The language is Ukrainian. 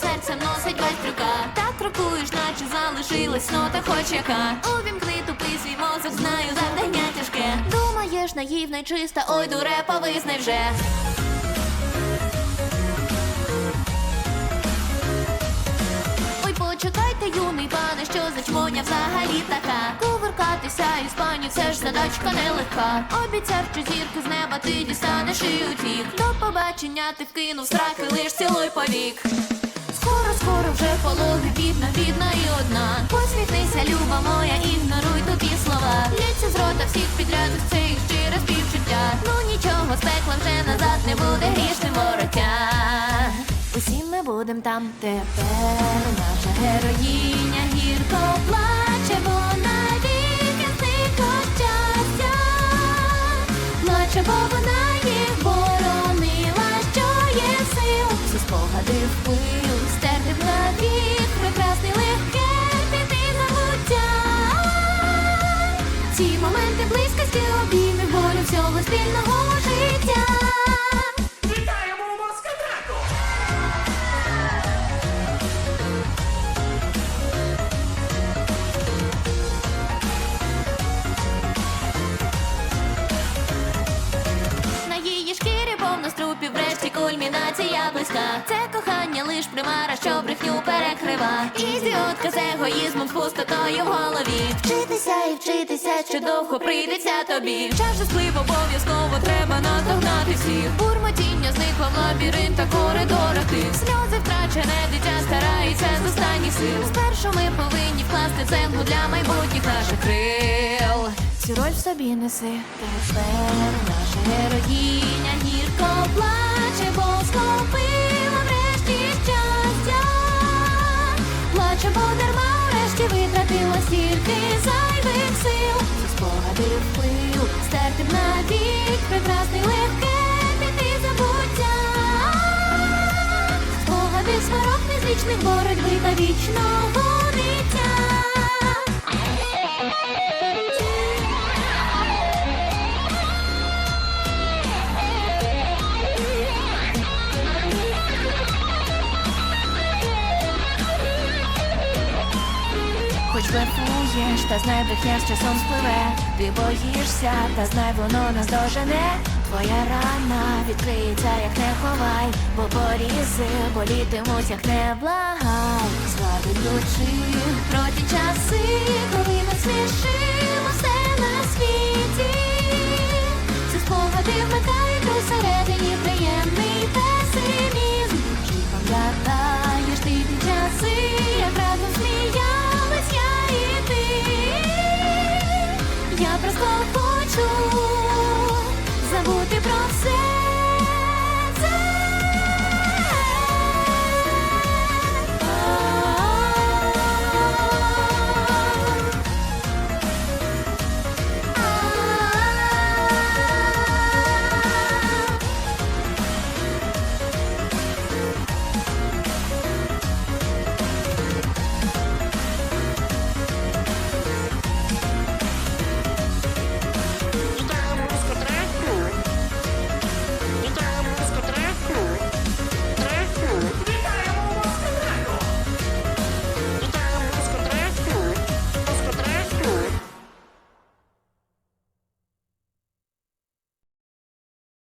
серцем носить без трюка. Так крокуєш, наче залишилась нота хоч яка. Увімкни тупий свій мозок, знаю, завдання тяжке. Думаєш, наївна й чиста, ой, дурепа визнай вже. Ой, почекайте, юний пане, що за чмоня взагалі така. Кувиркатися із пані, все ж задачка нелегка. Обіцяв, що зірки з неба ти дістанеш і утік. До побачення ти вкинув страхи, лиш цілуй повік вже пологи, бідна, бідна і одна. Посміхнися, люба моя, ігноруй тупі слова. Лється з рота всіх підряд, це їх щире співчуття Ну нічого, з пекла вже назад не буде грішним вороття. Усі ми будем там тепер Наша героїня всього спільного життя кульмінація близька. Це кохання лиш примара, що брехню перекрива. Ідіотка з егоїзмом, з пустотою в голові. Вчитися і вчитися, що довго прийдеться тобі. Час же сплив обов'язково треба наздогнати всіх. Бурмотіння зникло в лабіринта коридорах тих. Сльози втрачене дитя старається з останніх сил. Спершу ми повинні вкласти цеглу для майбутніх наших крил. Цю роль в собі неси тепер наша героїня гірко плаче, бо схопила врешті щастя. Плаче, бо дарма врешті витратила стільки зайвих сил. Ці спогади вплив, стерти б навік, прекрасний легке піти забуття. Спогади сварок незвичних боротьби та вічного Хоч верхуєш, та знай брехня з часом спливе. Ти боїшся, та знай воно нас дожене. Твоя рана відкриється, як не ховай, бо порізи болітимуть, як не благай. Згадуючи проти часи, Я просто хочу забути про все.